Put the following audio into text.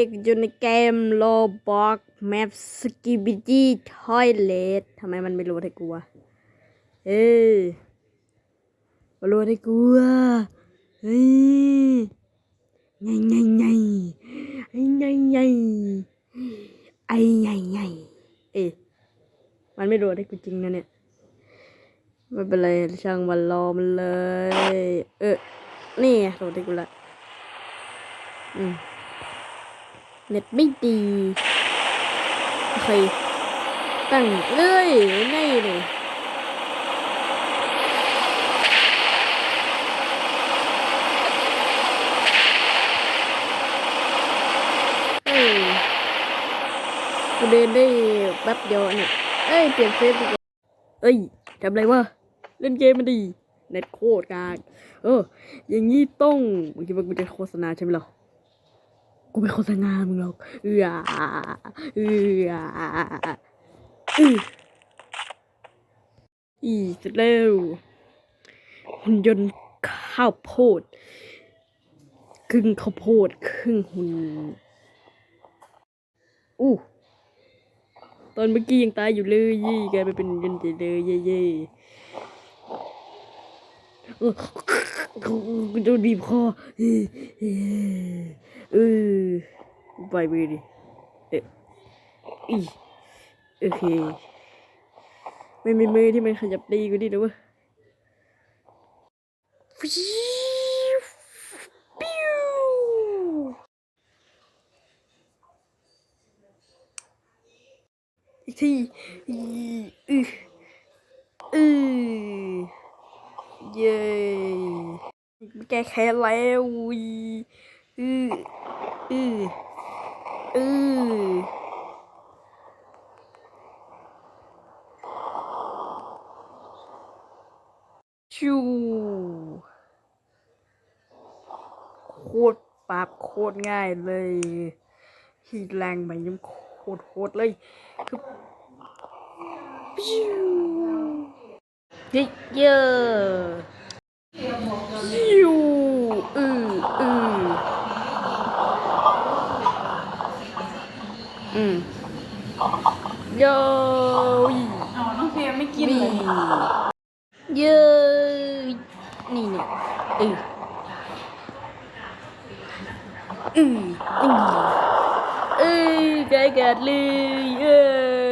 เด็กอยู่ในเกมโลบอกแมปสกิบิดี้ทอยเลททำไมมันไม่รู้ให้กูวะเอ้ยมารู้ให้กูวะเฮ้ยไงไงไงไอ้ไงไงไอ้ไงไงเอ้ยมันไม่รู้ให้กูจริงนะเนี่ยไม่เป็นไรช่างมันรอมันเลย เออนี่รู้ให้กูละอืม เน็ตไม่ดี โอเค ตั้งเอ้ยง่ายเลยเอ้ยกูเดินได้แป๊บเดียวเนี่ยเอ้ย เปลี่ยนเฟซดีกว่าเอ้ยทำไรวะ เล่นเกมมันดี เน็ตโคตรกากเออ อย่างงี้ต้องมึงคิดว่ากูจะโฆษณาใช่ไหมล่ะ กูไม่โฆษณามึงหรอกเอือเอืออืออีเสร็จแล้วหุ่นยนต์ข้าวโพด ครึ่งข้าวโพด ครึ่งหุ่นอู้ตอนเมื่อกี้ยังตายอยู่เลยยี่แกไปเป็นหุ่นต์เลยเย่เย่โดนบีบคอ เออเออเออไปมือดิเอะอีโอเคไม่มีมือที่มันขยับดีกว่านี้นะเว้ยฟิวปิ้วอีกทีอีอืออือเย้แกแค้นแล้ว อืออืออือชูโคตรปราบโคตรง่ายเลยฮีแรงไปยังโคตรโคตรเลยคือปิ้วเยอะเยอะปิ้วอืออือ อืมโยอีอ๋อน้องเฟียไม่กินเลยเยยนี่เนี่ยอืออืออือเอ้ยไกลกัดเลยเอ้ย